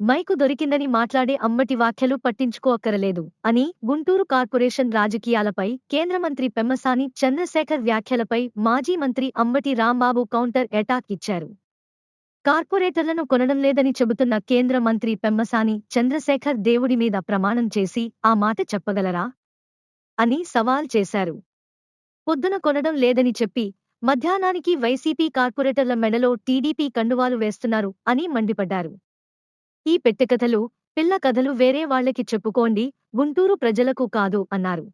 Mic దొరికిందని మాట్లాడే అమ్మటి వ్యాఖ్యలు పట్టించుకోక్కరలేదు అని గుంటూరు కార్పొరేషన్ రాజకీయాలపై కేంద్ర మంత్రి పెమ్మసాని చంద్రశేఖర్ వ్యాఖ్యలపై మాజీ మంత్రి అంబటి రాంబాబు కౌంటర్ అటాక్ ఇచ్చారు. కార్పొరేటర్లను కొనడం లేదని చెబుతున్న కేంద్ర మంత్రి పెమ్మసాని చంద్రశేఖర్ దేవుడి మీద ప్రమాణం చేసి ఆ మాట చెప్పగలరా? అని సవాల్ చేశారు. పొద్దున కొనడం లేదని చెప్పి మధ్యాహ్నానికి వైసీపీ కార్పొరేటర్ల మెడలో టీడీపీ కండువాలు వేస్తున్నారు అని మండిపడ్డారు. ఈ పెట్టెకథలు పిల్ల కథలు వేరే వాళ్ళకి చెప్పుకోండి గుంటూరు ప్రజలకు కాదు అన్నారు.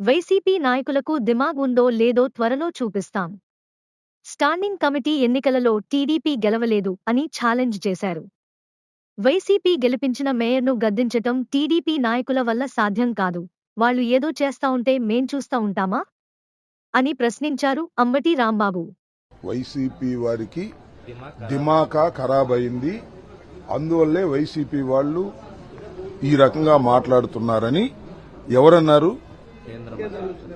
వైసీపీ నాయకులకు దిమాగ్ ఉందో లేదో త్వరలో చూపిస్తాం. స్టాండింగ్ కమిటీ ఎన్నికలలో టీడీపీ గెలవలేదు అని ఛాలెంజ్ చేశారు. వైసీపీ గెలిపించిన మేయర్ను గద్దించటం టీడీపీ నాయకుల వల్ల సాధ్యం కాదు. వాళ్ళు ఏదో చేస్తా ఉంటే మేం చూస్తా ఉంటామా? అని ప్రశ్నించారు అంబటి రాంబాబు. వైసీపీ వారికి దిమాకా ఖరాబ్ అయింది అందువల్లే వైసీపీ వాళ్ళు ఈ రకంగా మాట్లాడుతున్నారని ఎవరన్నారు?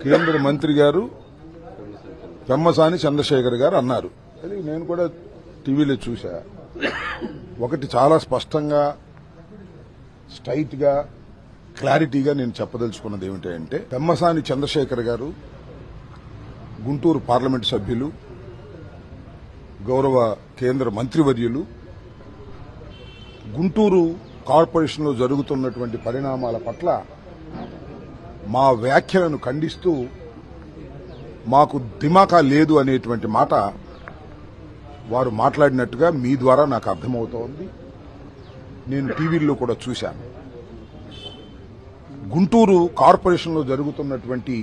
కేంద్ర మంత్రి గారు. పెమ్మసాని చంద్రశేఖర్ గారు అన్నారు. అది నేను కూడా టీవీలో చూశా. ఒకటి చాలా స్పష్టంగా స్ట్రైట్గా క్లారిటీగా నేను చెప్పదలుచుకున్నది ఏమిటంటే పెమ్మసాని చంద్రశేఖర్ గారు గుంటూరు పార్లమెంటు సభ్యులు గౌరవ కేంద్ర మంత్రివర్యులు గుంటూరు కార్పొరేషన్లో జరుగుతున్నటువంటి పరిణామాల పట్ల మా వ్యాఖ్యలను ఖండిస్తూ మాకు దిమాకా లేదు అనేటువంటి మాట వారు మాట్లాడినట్టుగా మీ ద్వారా నాకు అర్థమవుతోంది. నేను టీవీల్లో కూడా చూశాను. గుంటూరు కార్పొరేషన్లో జరుగుతున్నటువంటి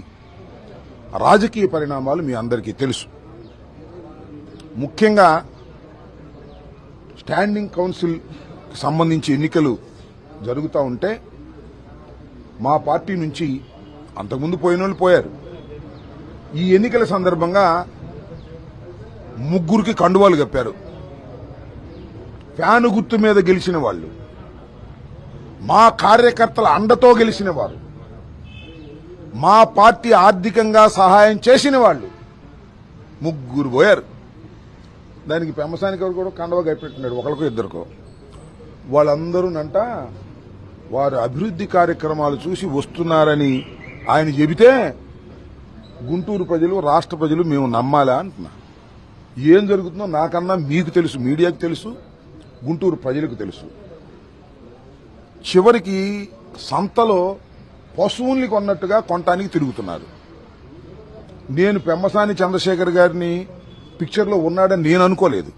రాజకీయ పరిణామాలు మీ అందరికీ తెలుసు. ముఖ్యంగా స్టాండింగ్ కౌన్సిల్ సంబంధించి ఎన్నికలు జరుగుతూ ఉంటే మా పార్టీ నుంచి అంతకుముందు పోయిన వాళ్ళు పోయారు. ఈ ఎన్నికల సందర్భంగా ముగ్గురికి కండువాలు కప్పారు. ఫ్యాను గుర్తు మీద గెలిచిన వాళ్ళు మా కార్యకర్తల అండతో గెలిచిన వారు మా పార్టీ ఆర్థికంగా సహాయం చేసిన వాళ్ళు ముగ్గురు పోయారు. దానికి పెమ్మసానికి ఎవరు కూడా కండవ కప్పెట్టున్నాడు ఒకరికో ఇద్దరికో. వాళ్ళందరూనంట వారు అభివృద్ధి కార్యక్రమాలు చూసి వస్తున్నారని ఆయన చెబితే గుంటూరు ప్రజలు రాష్ట్ర ప్రజలు మేము నమ్మాలా అంటున్నా. ఏం జరుగుతుందో నాకన్నా మీకు తెలుసు మీడియాకు తెలుసు గుంటూరు ప్రజలకు తెలుసు. చివరికి సంతలో పశువుల్ని కొన్నట్టుగా కొనటానికి తిరుగుతున్నారు. నేను పెమ్మసాని చంద్రశేఖర్ గారిని పిక్చర్లో ఉన్నాడని నేను అనుకోలేదు.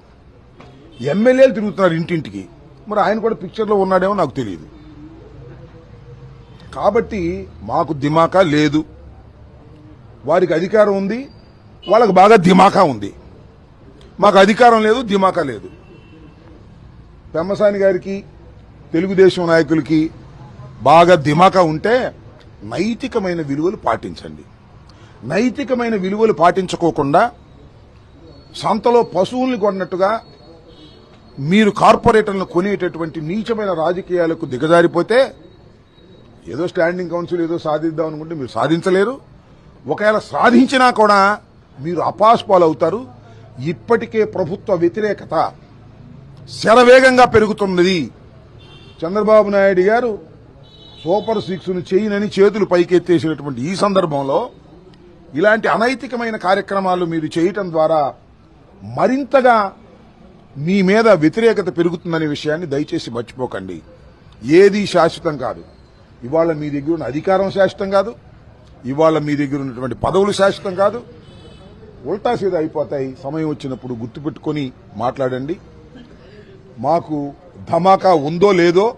ఎమ్మెల్యేలు తిరుగుతున్నారు ఇంటింటికి. మరి ఆయన కూడా పిక్చర్లో ఉన్నాడేమో నాకు తెలియదు. కాబట్టి మాకు దిమాకా లేదు. వారికి అధికారం ఉంది వాళ్ళకి బాగా ధిమాకా ఉంది. మాకు అధికారం లేదు ధిమాకా లేదు. పెమ్మసాని గారికి తెలుగుదేశం నాయకులకి బాగా ధిమాకా ఉంటే నైతికమైన విలువలు పాటించండి. నైతికమైన విలువలు పాటించుకోకుండా సంతలో పశువుల్ని కొన్నట్టుగా మీరు కార్పొరేటర్లను కొనేటటువంటి నీచమైన రాజకీయాలకు దిగజారిపోతే ఏదో స్టాండింగ్ కౌన్సిల్ ఏదో సాధిద్దాం అనుకుంటే మీరు సాధించలేరు. ఒకవేళ సాధించినా కూడా మీరు అపాస్పాలు అవుతారు ఇప్పటికే ప్రభుత్వ వ్యతిరేకత శరవేగంగా పెరుగుతున్నది. చంద్రబాబు నాయుడు గారు సూపర్ సిక్స్ను చేయనని చేతులు పైకెత్తేసినటువంటి ఈ సందర్భంలో ఇలాంటి అనైతికమైన కార్యక్రమాలు మీరు చేయటం ద్వారా మరింతగా మీ మీద వ్యతిరేకత పెరుగుతుందనే విషయాన్ని దయచేసి మర్చిపోకండి. ఏది శాశ్వతం కాదు. ఇవాళ మీ దగ్గర ఉన్న అధికారం శాశ్వతం కాదు. ఇవాళ మీ దగ్గర ఉన్నటువంటి పదవులు శాశ్వతం కాదు. ఉల్టా సీదా అయిపోతాయి. సమయం వచ్చినప్పుడు గుర్తుపెట్టుకొని మాట్లాడండి. మాకు ధమాకా ఉందో లేదో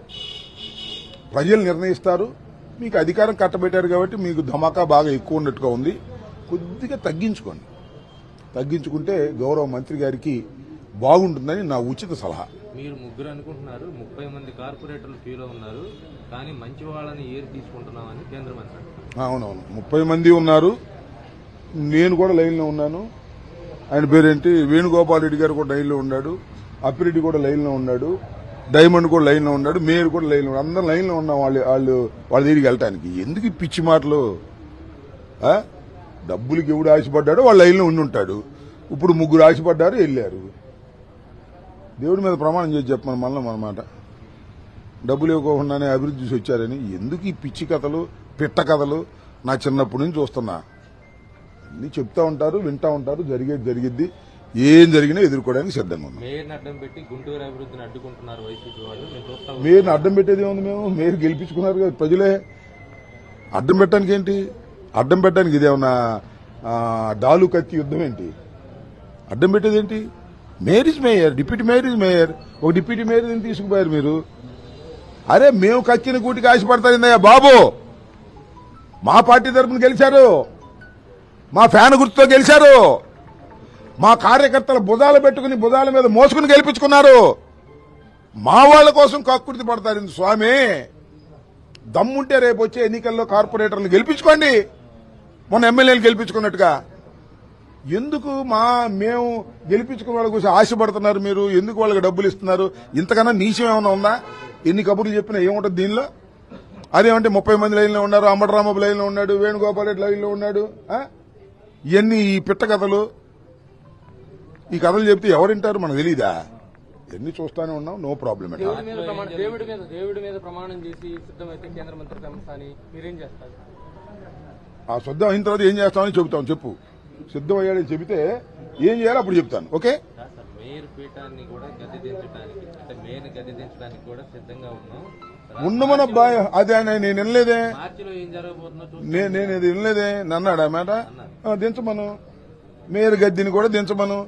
ప్రజలు నిర్ణయిస్తారు. మీకు అధికారం కట్టబెట్టారు కాబట్టి మీకు ధమాకా బాగా ఎక్కువ ఉన్నట్టుగా ఉంది. కొద్దిగా తగ్గించుకోండి. తగ్గించుకుంటే గౌరవ మంత్రి గారికి బాగుంటుందని నా ఉచిత సలహా. మీరు ముగ్గురు అనుకుంటున్నారు. ముప్పై మంది కార్పొరేటర్లు ఫీల్ ఉన్నారు. కానీ మంచి వాళ్ళని ఏరు తీసుకుంటున్నామని కేంద్ర మంత్రి అవునవును. ముప్పై మంది ఉన్నారు. నేను కూడా లైన్లో ఉన్నాను. ఆయన పేరేంటి? వేణుగోపాల్ రెడ్డి గారు కూడా లైన్లో ఉన్నాడు. అప్పిరెడ్డి కూడా లైన్లో ఉన్నాడు. డైమండ్ కూడా లైన్లో ఉన్నాడు. మేయర్ కూడా లైన్లో ఉన్నాడు. అందరం లైన్లో ఉన్నాం వాళ్ళు వాళ్ళు వాళ్ళ దగ్గరికి వెళ్ళటానికి. ఎందుకు పిచ్చి మాటలు? డబ్బులకి ఎవడు ఆశపడ్డాడో వాళ్ళ లైన్లో ఉండి ఉంటాడు. ఇప్పుడు ముగ్గురు ఆశపడ్డారు వెళ్ళారు. దేవుడి మీద ప్రమాణం చేసి చెప్పమని మళ్ళీ మన మాట. డబ్బులు ఇవ్వకుండానే అభివృద్ధి చేసి వచ్చారని. ఎందుకు ఈ పిచ్చి కథలు? పిట్ట కథలు నా చిన్నప్పటి నుంచి చూస్తున్నా. అన్ని చెప్తా ఉంటారు వింటా ఉంటారు జరిగేది జరిగిద్ది. ఏం జరిగినా ఎదుర్కోవడానికి సిద్ధంగా ఉన్నాం. మేయర్ని అడ్డం పెట్టేది ఏముంది మేము? మేయర్ గెలిపించుకున్నారు కదా ప్రజలే. అడ్డం పెట్టడానికి ఏంటి? అడ్డం పెట్టడానికి ఇదేమన్నా డాలు కత్తి యుద్ధం ఏంటి? అడ్డం పెట్టేది ఏంటి? Mayor is mayor deputy mayor is mayor. ఒక డిప్యూటీ మేయర్ తీసుకుపోయారు మీరు. అరే మేము కక్కిన కూటికి ఆశపడతారిందయ్యా బాబు? మా పార్టీ తరఫున గెలిచారు. మా ఫ్యాన్ గుర్తుతో గెలిచారు. మా కార్యకర్తల భుజాలు పెట్టుకుని భుజాల మీద మోసుకుని గెలిపించుకున్నారు. మా వాళ్ళ కోసం కక్కుర్తి పడతారు స్వామి. దమ్ముంటే రేపు వచ్చే ఎన్నికల్లో కార్పొరేటర్లు గెలిపించుకోండి. మొన్న ఎమ్మెల్యేలు గెలిపించుకున్నట్టుగా. ఎందుకు మా మేము గెలిపించుకున్న వాళ్ళ కోసం ఆశపడుతున్నారు మీరు? ఎందుకు వాళ్ళకి డబ్బులు ఇస్తున్నారు? ఇంతకన్నా నీచం ఏమైనా ఉందా? ఎన్ని కబుర్లు చెప్పినా ఏముంటుంది దీనిలో? అదేమంటే ముప్పై మంది లైన్లో ఉన్నారు అంబటరామబాబు లైన్లో ఉన్నాడు వేణుగోపాల్ రెడ్డి లైన్లో ఉన్నాడు? ఇవన్నీ ఈ పిట్ట కథలు. ఈ కథలు చెప్తే ఎవరింటారు మనకు తెలీదా? ఎన్ని చూస్తానే ఉన్నాం నో ప్రాబ్లం ఎట్ దేవుడి మీద ప్రమాణం దేవుడి మీద దేవుడి మీద ప్రమాణం చేసి సిద్ధమైతే కేంద్ర మంత్రి పెంపసాని మీరేం చేస్తారు? ఆ సిద్ధం అయిన తర్వాత ఏం చేస్తామని చెబుతాం చెప్పు. సిద్ధం అయ్యాడని చెబితే ఏం చేయాలో అప్పుడు చెప్తాను ఓకే? మేయర్ పీఠాన్ని కూడా గద్దె దించడానికి అంటే మేయర్ని గద్దె దించడానికి కూడా సిద్ధంగా ఉన్నాం. ఉండమన బాయ్ అదే నేను వినలేదే. నేను నేను ఇది వినలేదే. నన్నాడా మాట? దించమను. మేయర్ గద్దిని కూడా దించమను.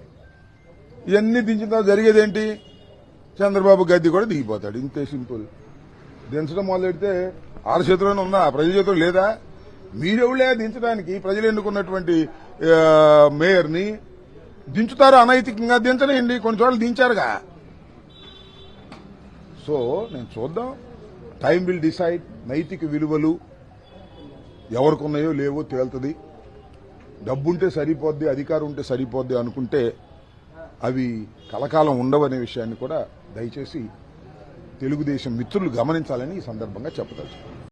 ఇవన్నీ దించిన తర్వాత జరిగేదేంటి? చంద్రబాబు గద్ది కూడా దిగిపోతాడు. ఇంతే సింపుల్. దించడం మొదలెడితే ఆరు చేతిలోనే ఉందా? ప్రజల చేతిలో లేదా? మీరెవులే దించడానికి? ప్రజలు ఎన్నుకున్నటువంటి మేయర్ని దించుతారు అనైతికంగా? దించనండి కొన్ని చోట్ల దించారుగా. సో నేను చూద్దాం. టైం విల్ డిసైడ్ నైతిక విలువలు ఎవరికి ఉన్నాయో లేవో తేలుతుంది. డబ్బుంటే సరిపోద్ది అధికారం ఉంటే సరిపోద్ది అనుకుంటే అవి కలకాలం ఉండవనే విషయాన్ని కూడా దయచేసి తెలుగుదేశం మిత్రులు గమనించాలని ఈ సందర్భంగా చెప్పదలుచుకున్నాను